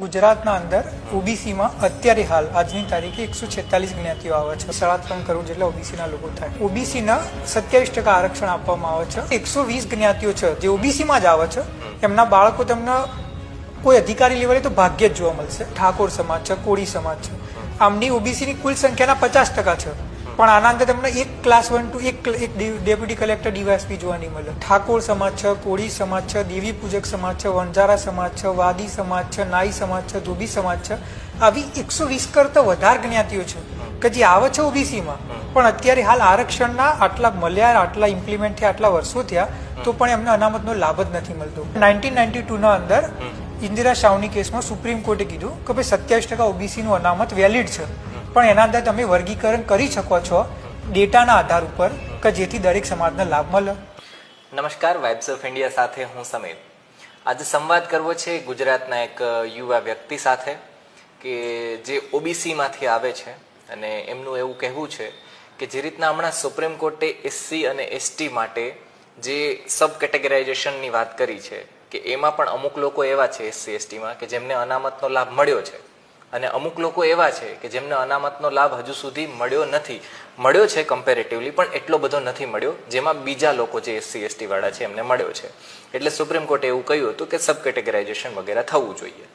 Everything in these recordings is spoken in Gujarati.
ગુજરાતના અંદર ઓબીસીમાં અત્યારે હાલ, આજની તારીખે એકસો છેતાલીસ જ્ઞાતિઓ આવે છે. સાડા ત્રણ કરોડ જેટલા ઓબીસીના લોકો થાય. ઓબીસીના સત્યાવીસ ટકા આરક્ષણ આપવામાં આવે છે. એકસો વીસ જ્ઞાતિઓ છે, જે ઓબીસીમાં જ આવે છે. એમના બાળકો તમને કોઈ અધિકારી લેવલે તો ભાગ્યે જ જોવા મળશે. ઠાકોર સમાજ છે, કોળી સમાજ છે. આમની ઓબીસીની કુલ સંખ્યાના પચાસ ટકા છે. પણ આના અંદર તમને એક ક્લાસ વન ટુ એક એક ડેપ્યુટી કલેક્ટર ડીવાયસપી જોવા નહીં મળે. ઠાકોર સમાજ છે કોળી સમાજ છે દેવી પૂજક સમાજ છે વણઝારા સમાજ છે વાદી સમાજ છે નાઈ સમાજ છે ધોબી સમાજ છે આવી એકસો વીસ કરતા વધારે જ્ઞાતિઓ છે કે જે આવે છે ઓબીસીમાં પણ અત્યારે હાલ આરક્ષણના આટલા મળ્યા આટલા ઇમ્પ્લિમેન્ટ થયા આટલા વર્ષો થયા તો પણ એમને અનામતનો લાભ જ નથી મળતો. નાઇન્ટીન નાઇન્ટી ટુના અંદર ઇન્દિરા શાહની કેસમાં સુપ્રીમ કોર્ટે કીધું કે ભાઈ સત્યાવીસ ટકા ઓબીસીનું અનામત વેલિડ છે. પણ એના અંદર તમે વર્ગીકરણ કરી શકો છો ડેટાના આધાર ઉપર કે જેથી દરેક સમાજને લાભ મળે. નમસ્કાર વાઇબ્સ ઓફ ઇન્ડિયા સાથે હું સમીર. આજે સંવાદ કરવો છે ગુજરાતના એક યુવા વ્યક્તિ સાથે કે જે ઓબીસીમાંથી આવે છે અને એમનું એવું કહેવું છે કે જે રીતના હમણાં સુપ્રીમ કોર્ટે એસસી અને એસટી માટે જે સબ કેટેગરાઇઝેશનની વાત કરી છે કે એમાં પણ અમુક લોકો એવા છે એસસી એસટીમાં કે જેમને અનામતનો લાભ મળ્યો છે. અને અમુક લોકો એવા છે કે જેમને અનામતનો લાભ હજુ સુધી મળ્યો નથી. મળ્યો છે કમ્પેરેટિવલી પણ એટલો બધો નથી મળ્યો જેમાં બીજા લોકો જે એસસી, એસટી વાળા છે એમને મળ્યો છે. એટલે સુપ્રીમ કોર્ટે એવું કહ્યું હતું કે સબ કેટેગરાઇઝેશન વગેરે થવું જોઈએ.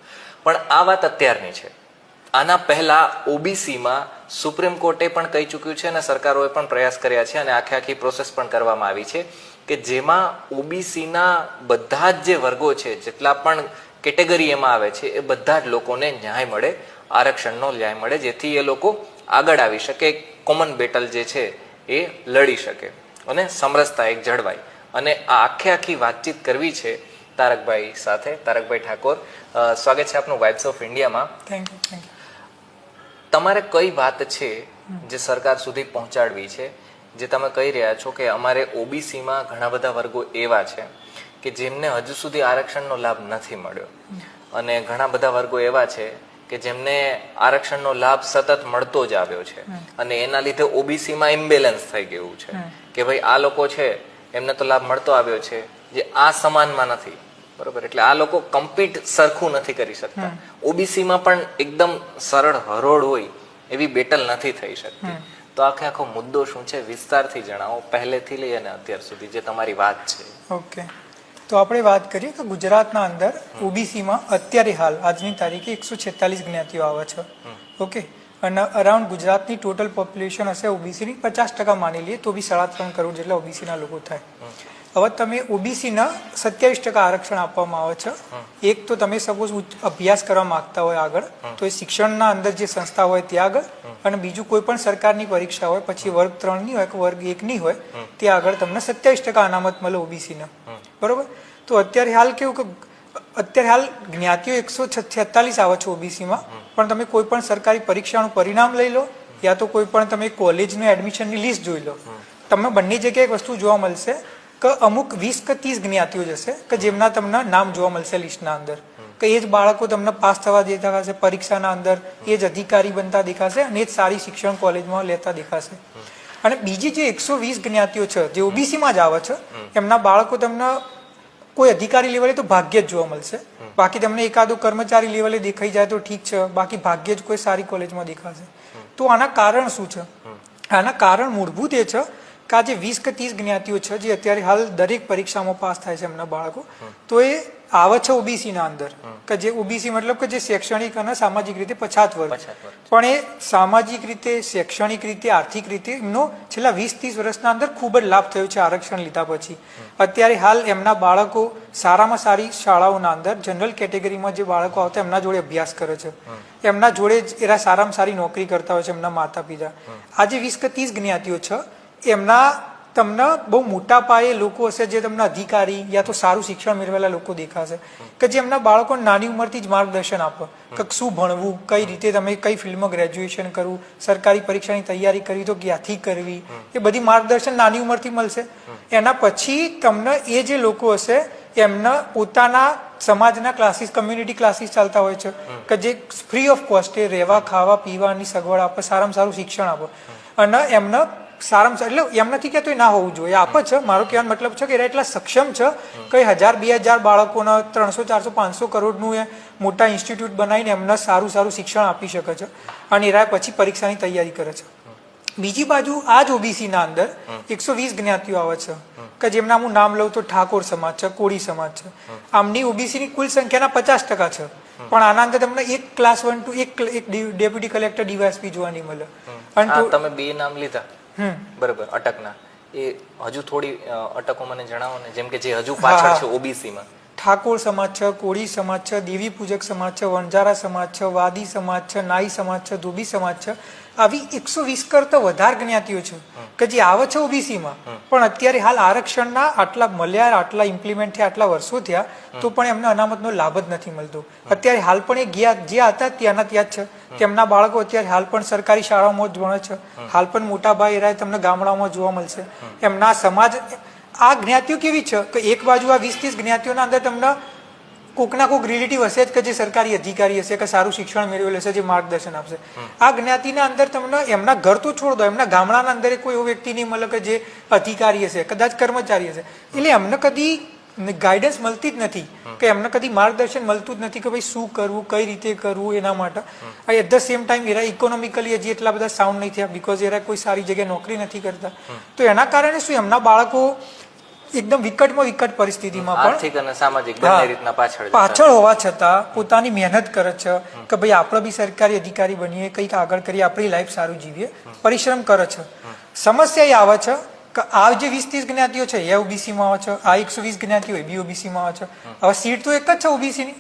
પણ આ વાત અત્યારની છે. આના પહેલા ઓબીસીમાં સુપ્રીમ કોર્ટે પણ કહી ચૂક્યું છે અને સરકારોએ પણ પ્રયાસ કર્યા છે અને આખી આખી પ્રોસેસ પણ કરવામાં આવી છે કે જેમાં ઓબીસીના બધા જ જે વર્ગો છે, જેટલા પણ કેટેગરી એમાં આવે છે એ બધા જ લોકોને ન્યાય મળે આરક્ષણનો ન્યાય મળે જેથી એ લોકો આગળ આવી શકે કોમન બેટલ જે છે એ લડી શકે અને સમરસતા એક જળવાય. અને આ આખે આખી વાતચીત કરવી છે તારકભાઈ સાથે. તારકભાઈ ઠાકોર સ્વાગત છે આપનું વાઇબ્સ ઓફ ઇન્ડિયામાં થેન્ક યુ થેન્ક તમારે કઈ વાત છે જે સરકાર સુધી પહોંચાડવી છે? જે તમે કહી રહ્યા છો કે અમારે ઓબીસીમાં ઘણા બધા વર્ગો એવા છે. કે જેમને હજુ સુધી આરક્ષણનો લાભ નથી મળ્યો. અને ઘણા બધા વર્ગો એવા છે કે જેમને આરક્ષણનો લાભ સતત મળતો જ આવ્યો છે. અને એના લીધે ઓબીસીમાં ઇમ્બેલેન્સ થઈ ગયું છે. કે ભાઈ આ લોકો છે એમને તો લાભ મળતો આવ્યો છે જે આ સમાનમાં નથી. બરોબર? એટલે આ લોકો કમ્પીટ સરખું નથી કરી શકતા. ઓબીસીમાં પણ એકદમ સરળ હરોળ હોય એવી બેટલ નથી થઈ શકતી. તો આખે આખો મુદ્દો શું છે વિસ્તારથી જણાવો પહેલેથી લઈ અને અત્યાર સુધી જે તમારી વાત છે. ઓકે. તો આપણે વાત કરીએ કે ગુજરાતના અંદર ઓબીસીમાં અત્યારે હાલ આજની તારીખે એકસો છેતાલીસ જ્ઞાતિઓ આવે છે. ઓકે? અને અરાઉન્ડ ગુજરાતની ટોટલ પોપ્યુલેશન હશે ઓબીસીની પચાસ ટકા માની લઈએ તો બી સાડા ત્રણ કરોડ જેટલા ઓબીસીના લોકો થાય. હવે તમે ઓબીસીના સત્યાવીસ ટકા આરક્ષણ આપવામાં આવે છે. એક તો તમે સપોઝ અભ્યાસ કરવા માંગતા હોય આગળ તો એ શિક્ષણના અંદર જે સંસ્થા હોય ત્યાં આગળ અને બીજું કોઈ પણ સરકારની પરીક્ષા હોય પછી વર્ગ ત્રણની હોય કે વર્ગ એકની હોય ત્યાં આગળ તમને સત્યાવીસ ટકા અનામત મળે ઓબીસીના. બરોબર? તો અત્યારે હાલ કેવું કે અત્યારે હાલ જ્ઞાતિઓ એકસો છેતાલીસ આવે છે ઓબીસીમાં પણ તમે કોઈ પણ સરકારી પરીક્ષાનું પરિણામ લઈ લો યા તો કોઈ પણ તમે કોલેજનું એડમિશનની લિસ્ટ જોઈ લો. તમને બંને જગ્યાએ એક વસ્તુ જોવા મળશે કે અમુક વીસ કે ત્રીસ જ્ઞાતિઓ જશે કે જેમના તમને નામ જોવા મળશે લિસ્ટના અંદર. કે એ જ બાળકો તમને પાસ થવા દેખાશે, પરીક્ષાના અંદર એ જ અધિકારી બનતા દેખાશે અને એ જ સારી શિક્ષણ કોલેજમાં લેતા દેખાશે. અને બીજી જે એકસો વીસ જ્ઞાતિઓ છે, જે ઓબીસીમાં જ આવે છે, એમના બાળકો તમને કોઈ અધિકારી લેવલે તો ભાગ્યે જ જોવા મળશે. બાકી તમને એકાદો કર્મચારી લેવલે દેખાઈ જાય તો ઠીક છે, બાકી ભાગ્યે જ કોઈ સારી કોલેજમાં દેખાશે. તો આના કારણ શું છે? આના કારણ મૂળભૂત એ છે કે આ વીસ કે ત્રીસ જ્ઞાતિઓ છે જે અત્યારે હાલ દરેક પરીક્ષામાં પાસ થાય છે એમના બાળકો તો એ આવે છે ઓબીસી ના અંદર કે જે ઓબીસી મતલબ કે જે શૈક્ષણિક અને સામાજિક રીતે પછાત વર્ગ. પણ એ સામાજિક રીતે શૈક્ષણિક રીતે આર્થિક રીતે એમનો છેલ્લા વીસ ત્રીસ વર્ષના અંદર ખૂબ જ લાભ થયો છે આરક્ષણ લીધા પછી. અત્યારે હાલ એમના બાળકો સારામાં સારી શાળાઓના અંદર જનરલ કેટેગરીમાં જે બાળકો આવતા એમના જોડે અભ્યાસ કરે છે. એમના જોડે જ એરા સારામાં સારી નોકરી કરતા હોય છે એમના માતા પિતા આજે વીસ કે ત્રીસ જ્ઞાતિઓ છે એમના તમને બહુ મોટા પાયે લોકો હશે જે તમને અધિકારી યા તો સારું શિક્ષણ મેળવેલા લોકો દેખાશે. કે જે એમના બાળકોને નાની ઉંમરથી જ માર્ગદર્શન આપે. કે શું ભણવું, કઈ રીતે તમે કઈ ફિલ્ડમાં ગ્રેજ્યુએશન કરવું, સરકારી પરીક્ષાની તૈયારી કરવી, તો ક્યાંથી કરવી? એ બધી માર્ગદર્શન નાની ઉંમરથી મળશે. એના પછી તમને એ જે લોકો હશે, એમના પોતાના સમાજના ક્લાસીસ કમ્યુનિટી ક્લાસીસ ચાલતા હોય છે. કે જે ફ્રી ઓફ કોસ્ટે રહેવા, ખાવા, પીવાની સગવડ આપે, સારામાં સારું શિક્ષણ આપે. અને એમને સારામાં એટલે એમ નથી કહેતો ના હોવું જોઈએ. આપે છે. મારો કહેવાનો મતલબ છે કે એટલા સક્ષમ છે કે હજાર બે હજાર બાળકોને ત્રણસો ચારસો પાંચસો કરોડનું એ મોટા ઇન્સ્ટિટ્યૂટ બનાવીને એમને સારું સારું શિક્ષણ આપી શકે છે અને એરા પછી પરીક્ષાની તૈયારી કરે છે. બીજી બાજુ આ જ ઓબીસીના અંદર એકસો વીસ જ્ઞાતિઓ આવે છે કે જેમના હું નામ લઉં તો ઠાકોર સમાજ છે કોળી સમાજ છે. આમની ઓબીસીની કુલ સંખ્યાના પચાસ ટકા છે. પણ આના અંદર તમને એક ક્લાસ વન ટુ એક ડેપ્યુટી કલેક્ટર ડીવાયસપી જોવા નહીં મળે. અને તમે બે નામ લીધા. બરાબર અટકના. એ હજુ થોડી અટકો મને જણાવો ને જેમ કે જે હજુ પાછળ છે ઓબીસીમાં. ઠાકોર સમાજ છે કોળી સમાજ છે દેવી પૂજક સમાજ છે વણજારા સમાજ છે વાદી સમાજ છે નાઈ સમાજ છે ધોબી સમાજ છે આવી એકસો વીસ કરતા વધારે જ્ઞાતિઓ છે કે જે આવે છે ઓબીસીમાં પણ અત્યારે હાલ આરક્ષણના આટલા મળ્યા આટલા ઇમ્પ્લિમેન્ટ થયા આટલા વર્ષો થયા તો પણ એમને અનામતનો લાભ જ નથી મળતો. અત્યારે હાલ પણ એ ગયા જ્યાં હતા ત્યાંના ત્યાં જ છે. તેમના બાળકો અત્યારે હાલ પણ સરકારી શાળાઓમાં જ ભણે છે. હાલ પણ મોટા ભાઈ રાય તમને ગામડાઓમાં જોવા મળશે. એમના સમાજ આ જ્ઞાતિઓ કેવી છે? કે એક બાજુ આ વીસ ત્રીસ જ્ઞાતિઓના અંદર તમને કોકના કોક રિલેટિવ હશે જ કે જે સરકારી અધિકારી હશે કે સારું શિક્ષણ મેળવેલું હશે જે માર્ગદર્શન આપશે. આ જ્ઞાતિના અંદર તમને એમના ઘર તો છોડ દો એમના ગામડાના અંદર કોઈ એવો વ્યક્તિ નહીં મળે કે જે અધિકારી હશે કદાચ કર્મચારી હશે. એટલે એમને કદી ગાઈડન્સ મળતી જ નથી કે એમને કદી માર્ગદર્શન મળતું જ નથી કે ભાઈ શું કરવું કઈ રીતે કરવું એના માટે. At the same time era economically હજી એટલા બધા સાઉન્ડ નહીં થયા બિકોઝ એરા કોઈ સારી જગ્યાએ નોકરી નથી કરતા. તો એના કારણે શું એમના બાળકો એકદમ વિકટમાં વિકટ પરિસ્થિતિમાં પણ આર્થિક અને સામાજિક બંને રીતના પાછળ પાછળ હોવા છતાં પોતાની મહેનત કરે છે કે ભાઈ આપણે બી સરકારી અધિકારી બનીએ કંઈક આગળ કરીએ આપણી લાઈફ સારું જીવીએ પરિશ્રમ કરે છે. સમસ્યા એ આવે છે કે આ જે વીસ ત્રીસ જ્ઞાતિઓ છે એ ઓબીસીમાં આવે છે આ એકસો વીસ જ્ઞાતિઓ એ બી ઓબીસીમાં આવે છે. હવે સીટ તો એક જ છે ઓબીસીની.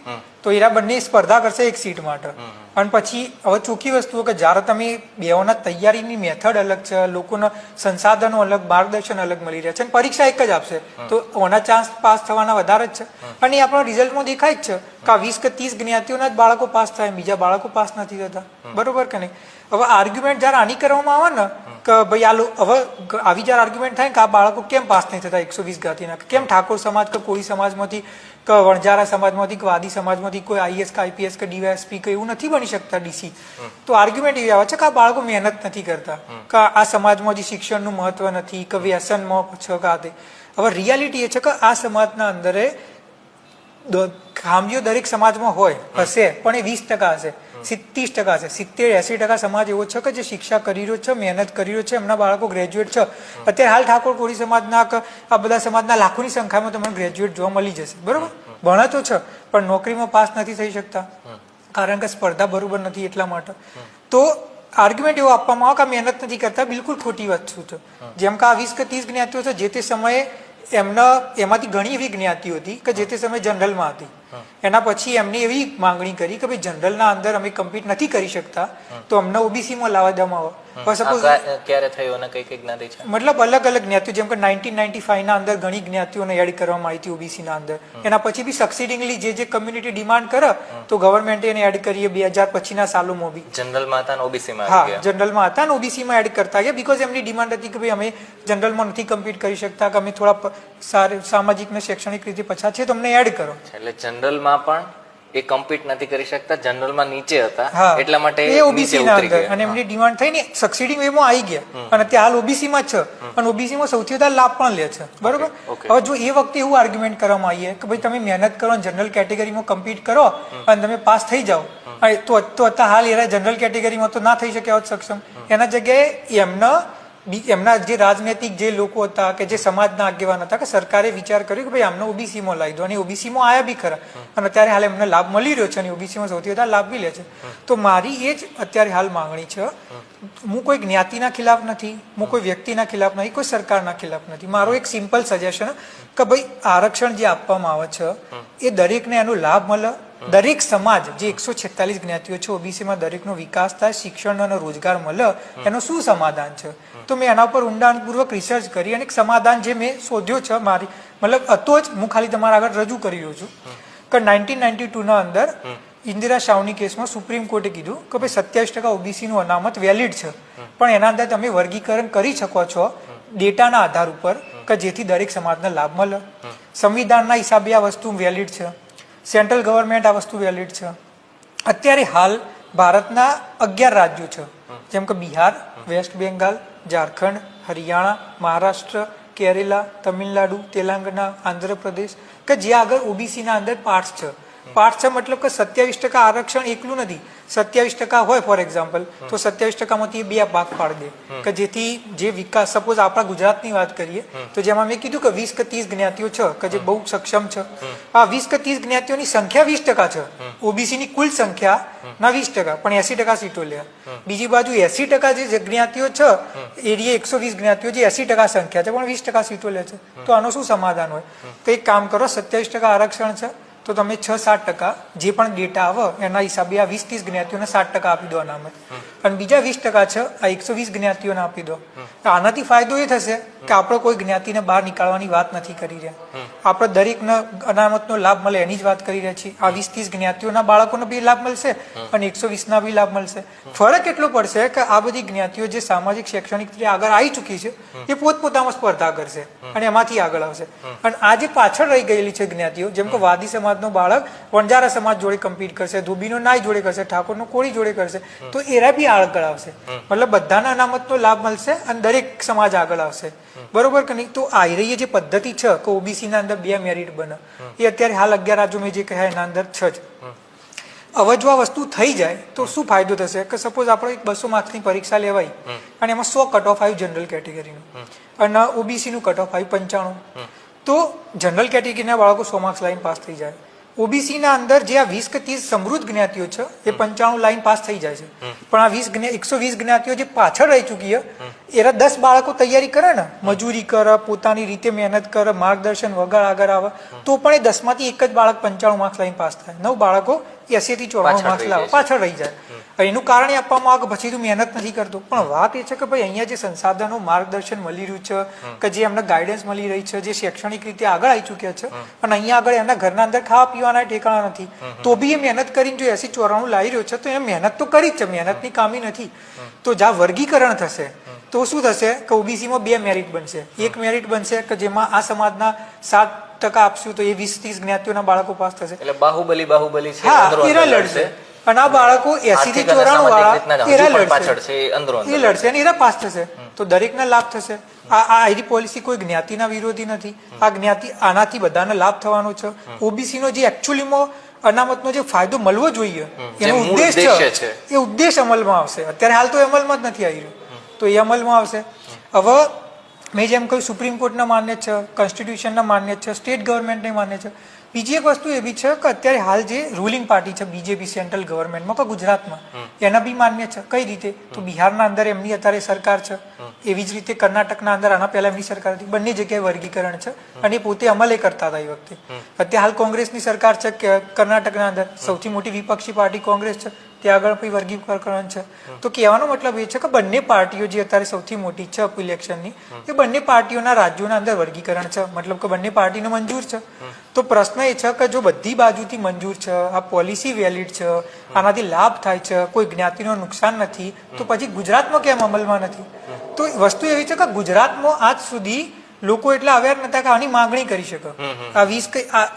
તો એરા બંને સ્પર્ધા કરશે એક સીટ માટે. અને પછી હવે ચોખ્ખી વસ્તુઓ કે જ્યારે તમે બેઓના તૈયારીની મેથડ અલગ છે લોકોના સંસાધનો અલગ માર્ગદર્શન અલગ મળી રહ્યા છે અને પરીક્ષા એક જ આપશે. તો ઓના ચાન્સ પાસ થવાના વધારે જ છે. અને એ આપણા રિઝલ્ટમાં દેખાય જ છે કે આ વીસ કે ત્રીસ જ્ઞાતિઓના જ બાળકો પાસ થાય બીજા બાળકો પાસ નથી થતા. બરોબર કે નહીં? હવે આર્ગ્યુમેન્ટ જ્યારે આની કરવામાં આવે ને કે ભાઈ આ હવે આવી જ્યારે આર્ગ્યુમેન્ટ થાય કે આ બાળકો કેમ પાસ નહીં થતા? એકસો વીસ જ્ઞાતિના. કેમ ઠાકોર સમાજ કે કોળી સમાજમાંથી કે વણજારા સમાજમાંથી કે વાદી સમાજમાંથી કોઈ આઈએસ કે આઈપીએસ કે ડીવાયએસપી કે એવું નથી બની શકતા ડીસી તો આર્ગ્યુમેન્ટ એવી આવે છે કે આ બાળકો મહેનત નથી કરતા. કે આ સમાજમાં જે શિક્ષણનું મહત્વ નથી કે વ્યસનમાં છે કે આ તે. હવે રિયાલિટી એ છે કે આ સમાજના અંદરે ખામીઓ દરેક સમાજમાં હોય હશે પણ એ વીસ ટકા હશે. સિત્તીસ ટકા હશે. સિત્તેર એસી ટકા સમાજ એવો છે કે જે શિક્ષા કરી રહ્યો છે મહેનત કરી રહ્યો છે એમના બાળકો ગ્રેજ્યુએટ છે. અત્યારે હાલ ઠાકોર કોળી સમાજના આ બધા સમાજના લાખોની સંખ્યામાં તમને ગ્રેજ્યુએટ જોવા મળી જશે. બરોબર? ભણે તો છે પણ નોકરીમાં પાસ નથી થઈ શકતા. કારણ કે સ્પર્ધા બરોબર નથી એટલા માટે. તો આર્ગ્યુમેન્ટ એવો આપવામાં આવે કે મહેનત નથી કરતા બિલકુલ ખોટી વસ્તુ છે? જેમ કે આ વીસ કે ત્રીસ જ્ઞાતિઓ છે જે તે સમયે એમના એમાંથી ઘણી એવી જ્ઞાતિઓ હતી કે જે તે સમયે જનરલમાં હતી. એના પછી એમની એવી માંગણી કરી કે ભાઈ જનરલના અંદર અમે કમ્પીટ નથી કરી શકતા તો અમને ઓબીસીમાં લાવવા દેવામાં આવે સપોઝ ક્યારે થયું અને કઈ કઈ જ્ઞાતિ છે? મતલબ અલગ અલગ જ્ઞાતિઓ જેમ કે નાઇન્ટીન નાઇન્ટી ફાઈવના અંદર ઘણી જ્ઞાતિઓને એડ કરવામાં આવી હતી ઓબીસીના અંદર. એના પછી બી સક્સીડિંગલી જે જે કમ્યુનિટી ડિમાન્ડ કરે તો ગવર્મેન્ટે એને એડ કરીએ બે હજાર પછીના સાલોમાં બી. જનરલમાં હતા ઓબીસીમાં હા આવી ગયા જનરલમાં હતા ને ઓબીસીમાં એડ કરતા ગયા બીકોઝ એમની ડિમાન્ડ હતી કે ભાઈ અમે જનરલમાં નથી કમ્પીટ કરી શકતા કે અમે થોડા સારી સામાજિક ને શૈક્ષણિક રીતે પછાત છે તમને એડ કરો. એટલે જનરલમાં પણ એ કમ્પીટ નથી કરી શકતા જનરલમાં નીચે હતા એટલા માટે એ ઓબીસી ના અંદર. અને એમની ડિમાન્ડ થઈ ને સબસિડી એમાં આવી ગયા. અને ત્યાં હાલ ઓબીસી માં છે. અને ઓબીસી માં સૌથી વધારે લાભ પણ લે છે. બરોબર? હવે જો એ વખતે એવું આર્ગ્યુમેન્ટ કરવામાં આવીએ કે ભાઈ તમે મહેનત કરો જનરલ કેટેગરીમાં કમ્પીટ કરો અને તમે પાસ થઈ જાઓ. તો તો અત્યારે હાલ એરા જનરલ કેટેગરીમાં તો ના થઈ શકે સક્ષમ. એના જગ્યાએ એમના એમના જે રાજનૈતિક જે લોકો હતા કે જે સમાજના આગેવાન હતા કે સરકારે વિચાર કર્યો કે ભાઈ આમને ઓબીસીમાં લાવી દો અને ઓબીસીમાં આયા બી ખરા. અને અત્યારે હાલ એમને લાભ મળી રહ્યો છે અને ઓબીસીમાં સૌથી વધારે લાભ બી લે છે. તો મારી એ જ અત્યારે હાલ માંગણી છે. હું કોઈ જ્ઞાતિના ખિલાફ નથી હું કોઈ વ્યક્તિના ખિલાફ નથી કોઈ સરકારના ખિલાફ નથી. મારો એક સિમ્પલ સજેશન કે ભાઈ આરક્ષણ જે આપવામાં આવે છે એ દરેકને એનો લાભ મળે દરેક સમાજ જે એકસો છેતાલીસ જ્ઞાતિઓ છે ઓબીસીમાં દરેકનો વિકાસ થાય શિક્ષણ અને રોજગાર મળે એનું શું સમાધાન છે? તો મેં એના ઉપર ઊંડાણપૂર્વક રિસર્ચ કરી અને એક સમાધાન જે મેં શોધ્યો છે મારી મતલબ હતો જ હું ખાલી તમારા આગળ રજૂ કરી રહ્યો છું. કે નાઇન્ટીન નાઇન્ટી ટુના અંદર ઇન્દિરા શાહની કેસમાં સુપ્રીમ કોર્ટે કીધું કે ભાઈ સત્યાવીસ ટકા ઓબીસીનું અનામત વેલિડ છે. પણ એના અંદર તમે વર્ગીકરણ કરી શકો છો ડેટાના આધાર ઉપર કે જેથી દરેક સમાજને લાભ મળે. સંવિધાનના હિસાબે આ વસ્તુ વેલિડ છે. સેન્ટ્રલ ગવર્મેન્ટ આ વસ્તુ વેલિડ છે. અત્યારે હાલ ભારતના અગિયાર રાજ્યો છે. જેમ કે બિહાર, વેસ્ટ બેંગાલ, ઝારખંડ, હરિયાણા, મહારાષ્ટ્ર, કેરેલા, તમિલનાડુ, તેલંગાણા, આંધ્રપ્રદેશ કે જે આગળ ઓબીસીના અંદર પાર્ટ્સ છે. પાર્ટ છે મતલબ કે સત્યાવીસ ટકા આરક્ષણ એકલું નથી. સત્યાવીસ ટકા હોય ફોર એક્ઝામ્પલ તો સત્યાવીસ ટકામાંથી બે ભાગ પાડી દે. કે જેથી જે વિકાસ સપોઝ આપણા ગુજરાતની વાત કરીએ તો જેમાં મેં કીધું કે વીસ કે ત્રીસ જ્ઞાતિઓ છે કે જે બહુ સક્ષમ છે. આ વીસ કે ત્રીસ જ્ઞાતિઓની સંખ્યા વીસ ટકા છે. ઓબીસી ની કુલ સંખ્યા ના વીસ ટકા પણ એસી ટકા સીટો લે. બીજી બાજુ એસી ટકા જે જ્ઞાતિઓ છે એરિયા એકસો વીસ જ્ઞાતિઓ જે એસી ટકા સંખ્યા છે પણ વીસ ટકા સીટો લે છે. તો આનો શું સમાધાન હોય? તો એક કામ કરો સત્યાવીસ ટકા આરક્ષણ છે તો તમે છ સાત ટકા જે પણ ડેટા આવે એના હિસાબે આ વીસ ત્રીસ જ્ઞાતિઓને સાત ટકા આપી દો અનામત. અને બીજા વીસ ટકા છે આ એકસો વીસ જ્ઞાતિઓને આપી દો. તો આનાથી ફાયદો એ થશે કે આપણે કોઈ જ્ઞાતિને બહાર નીકાળવાની વાત નથી કરી રહ્યા. આપણે દરેકને અનામતનો લાભ મળે એની જ વાત કરી રહ્યા છીએ. આ વીસ ત્રીસ જ્ઞાતિઓના બાળકોને બી લાભ મળશે અને એકસો વીસના બી લાભ મળશે. ફરક એટલો પડશે કે આ બધી જ્ઞાતિઓ જે સામાજિક શૈક્ષણિક રીતે આગળ આવી ચૂકી છે એ પોતપોતામાં સ્પર્ધા કરશે અને એમાંથી આગળ આવશે. અને આ જે પાછળ રહી ગયેલી છે જ્ઞાતિઓ જેમ કે વાદી સમાજનો બાળક વણજારા સમાજ જોડે કમ્પીટ કરશે, ધોબીનો નાય જોડે કરશે, ઠાકોરનો કોળી જોડે કરશે, તો એરા બી આગળ આવશે મતલબ બધાના અનામતનો લાભ મળશે અને દરેક સમાજ આગળ આવશે. બરોબર કે નહીં? તો આ રહી જે પદ્ધતિ છે, કે ઓબીસી ના અંદર બે મેરિટ બને. એ અત્યારે હાલ અગિયાર રાજ્યો મેં જે કહ્યા એના અંદર છ જ. હવે વસ્તુ થઈ જાય, તો શું ફાયદો થશે? કે સપોઝ આપણે એક બસો માર્ક્સની પરીક્ષા લેવાય અને એમાં સો કટ ઓફ આવ્યું જનરલ કેટેગરીનું અને ઓબીસીનું કટ ઓફ આવ્યું પંચાણું. તો જનરલ કેટેગરીના બાળકો સો માર્ક્સ લાઈન પાસ થઈ જાય. ઓબીસીના અંદર જે આ વીસ કે ત્રીસ સમૃદ્ધ જ્ઞાતિઓ છે એ પંચાણું લાઈન પાસ થઈ જાય છે. પણ આ વીસ એકસો વીસ જ્ઞાતિઓ જે પાછળ રહી ચૂકી છે એના દસ બાળકો તૈયારી કરે ને મજૂરી કરે પોતાની રીતે મહેનત કરે માર્ગદર્શન વગર આગળ આવે તો પણ એ દસમાંથી એક જ બાળક પંચાણું માર્ક્સ લાઈન પાસ થાય. નવ બાળકો એસી થી ચોરાણું માર્ક્સ લાવે પાછળ રહી જાય. એનું કારણ એ આપવામાં આવે કે પછી તું મહેનત નથી કરતો. પણ વાત એ છે કે ભાઈ અહીંયા જે સંસાધનો માર્ગદર્શન મળી રહ્યું છે કે જે એમને ગાઈડન્સ મળી રહી છે જે શૈક્ષણિક રીતે આગળ આવી ચૂક્યા છે પણ અહીંયા આગળ એમના ઘરના અંદર ખાવા પીવાના ઠેકાણા નથી. તો બી એ મહેનત કરીને જો એસી ચોરાણું લાવી રહ્યો છે તો એ મહેનત તો કરી જ છે મહેનતની કામી નથી. તો જ્યાં વર્ગીકરણ થશે તો શું થશે કે ઓબીસીમાં બે મેરિટ બનશે. એક મેરિટ બનશે કે જેમાં આ સમાજના સાત ટકા આપશું તો એ વીસ ત્રીસ જ્ઞાતિઓના બાળકો પાસ થશે. એટલે બાહુબલી બાહુબલી છે હા લડશે. અને આ બાળકો એસી થી ચોરાણું વાળા એરા લડશે. એ લડશે અને એરા પાસ થશે. તો દરેકને લાભ થશે. આ આ આઈડી પોલિસી કોઈ જ્ઞાતિના વિરોધી નથી. આ જ્ઞાતિ આનાથી બધાને લાભ થવાનો છે. ઓબીસી નો જે એકચ્યુઅલીમાં અનામતનો જે ફાયદો મળવો જોઈએ એનો ઉદ્દેશ છે. એ ઉદ્દેશ અમલમાં આવશે. અત્યારે હાલ તો અમલમાં જ નથી આવી રહ્યું. તો એ અમલમાં આવશે. હવે મેં જેમ કહ્યું સુપ્રીમ કોર્ટના માન્ય છે કોન્સ્ટિટ્યુશનના માન્ય છે સ્ટેટ ગવર્મેન્ટને માન્ય છે. બીજી એક વસ્તુ એવી છે કે અત્યારે હાલ જે રૂલિંગ પાર્ટી છે બીજેપી સેન્ટ્રલ ગવર્મેન્ટમાં કે ગુજરાતમાં એના બી માન્ય છે. કઈ રીતે? તો બિહારના અંદર એમની અત્યારે સરકાર છે. એવી જ રીતે કર્ણાટકના અંદર આના પહેલા એમની સરકાર હતી. બંને જગ્યાએ વર્ગીકરણ છે અને એ પોતે અમલે કરતા હતા એ વખતે. અત્યારે હાલ કોંગ્રેસની સરકાર છે કર્ણાટકના અંદર સૌથી મોટી વિપક્ષી પાર્ટી કોંગ્રેસ છે. ત્યાં આગળ પછી વર્ગીકરણ છે. તો કહેવાનો મતલબ એ છે કે બંને પાર્ટીઓ જે અત્યારે સૌથી મોટી છે અપ ઇલેક્શનની એ બંને પાર્ટીઓના રાજ્યોના અંદર વર્ગીકરણ છે. મતલબ કે બંને પાર્ટીને મંજૂર છે. તો પ્રશ્ન એ છે કે જો બધી બાજુથી મંજૂર છે આ પોલિસી વેલિડ છે આનાથી લાભ થાય છે કોઈ જ્ઞાતિનું નુકસાન નથી તો પછી ગુજરાતમાં કેમ અમલમાં નથી? તો વસ્તુ એવી છે કે ગુજરાતમાં આજ સુધી લોકો એટલા અવેર નતા કે આની માંગણી કરી શકે. આ વીસ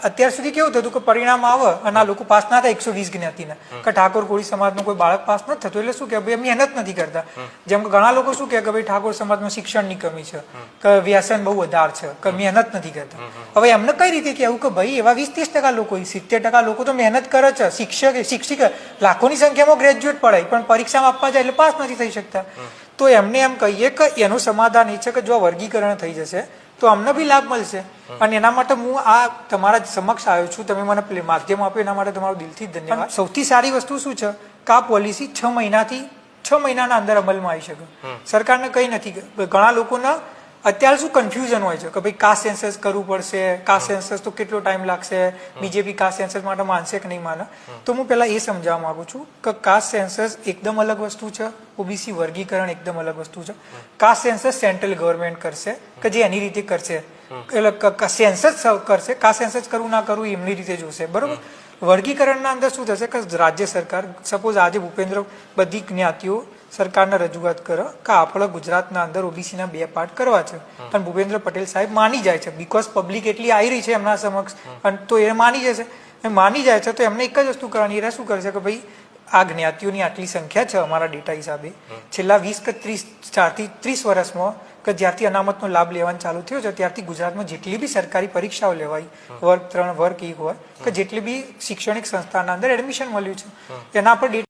અત્યાર સુધી કેવું થતું કે પરિણામ આવે અને આ લોકો પાસ ના થાય એકસો વીસ જ્ઞાતિના. કે ઠાકોર કોળી સમાજનો કોઈ બાળક પાસ નથી થતું એટલે શું કે ભાઈ મહેનત નથી કરતા. જેમ કે ઘણા લોકો શું કે ભાઈ ઠાકોર સમાજમાં શિક્ષણની કમી છે કે વ્યસન બહુ વધારે છે કે મહેનત નથી કરતા. હવે એમને કઈ રીતે કહેવું કે ભાઈ એવા વીસ ત્રીસ ટકા લોકો સિત્તેર ટકા લોકો તો મહેનત કરે છે શિક્ષક શિક્ષિક લાખોની સંખ્યામાં ગ્રેજ્યુએટ પડાય પણ પરીક્ષામાં આપવા જાય એટલે પાસ નથી થઈ શકતા. તો એમને એમ કહીએ કે એનું સમાધાન એ છે કે જો વર્ગીકરણ થઈ જશે તો અમને બી લાભ મળશે. અને એના માટે હું આ તમારા સમક્ષ આવ્યો છું. તમે મને માધ્યમ આપ્યું એના માટે તમારો દિલથી ધન્યવાદ. સૌથી સારી વસ્તુ શું છે કે આ પોલિસી છ મહિનાથી છ મહિનાના અંદર અમલમાં આવી શકે. સરકારને કઈ નથી. ઘણા લોકોના અત્યારે શું કન્ફ્યુઝન હોય છે કે ભાઈ કાસ્ટ સેન્સસ કરવું પડશે કાસ્ટ સેન્સસ તો કેટલો ટાઈમ લાગશે બીજેપી કાસ્ટ સેન્સસ માટે માનશે કે નહીં માને? તો હું પહેલાં એ સમજાવવા માંગુ છું કે કાસ્ટ સેન્સસ એકદમ અલગ વસ્તુ છે ઓબીસી વર્ગીકરણ એકદમ અલગ વસ્તુ છે. કાસ્ટ સેન્સસ સેન્ટ્રલ ગવર્મેન્ટ કરશે કે જે એની રીતે કરશે. એટલે સેન્સસ કરશે. કાસ્ટ સેન્સસ કરવું ના કરવું એમની રીતે જોશે. બરોબર? વર્ગીકરણના અંદર શું થશે કે રાજ્ય સરકાર સપોઝ આજે ભૂપેન્દ્ર બધી જ્ઞાતિઓ સરકારને રજૂઆત કરો કે આપણે ગુજરાતના અંદર ઓબીસીના બે પાર્ટ કરવા છે. પણ ભૂપેન્દ્ર પટેલ સાહેબ માની જાય છે. બીકોઝ પબ્લિક એટલી આવી રહી છે એમના સમક્ષ અને તો એ માની જશે. એ માની જાય છે તો એમને એક જ વસ્તુ કરવાની એ શું કરશે કે ભાઈ આ જ્ઞાતિઓની આટલી સંખ્યા છે અમારા ડેટા હિસાબે. છેલ્લા વીસ કે ત્રીસ ચારથી ત્રીસ વર્ષમાં કે જ્યારથી અનામતનો લાભ લેવાનું ચાલુ થયો છે ત્યારથી ગુજરાતમાં જેટલી બી સરકારી પરીક્ષાઓ લેવાય વર્ગ ત્રણ વર્ગ એક હોય કે જેટલી બી શૈક્ષણિક સંસ્થાના અંદર એડમિશન મળ્યું છે એના પર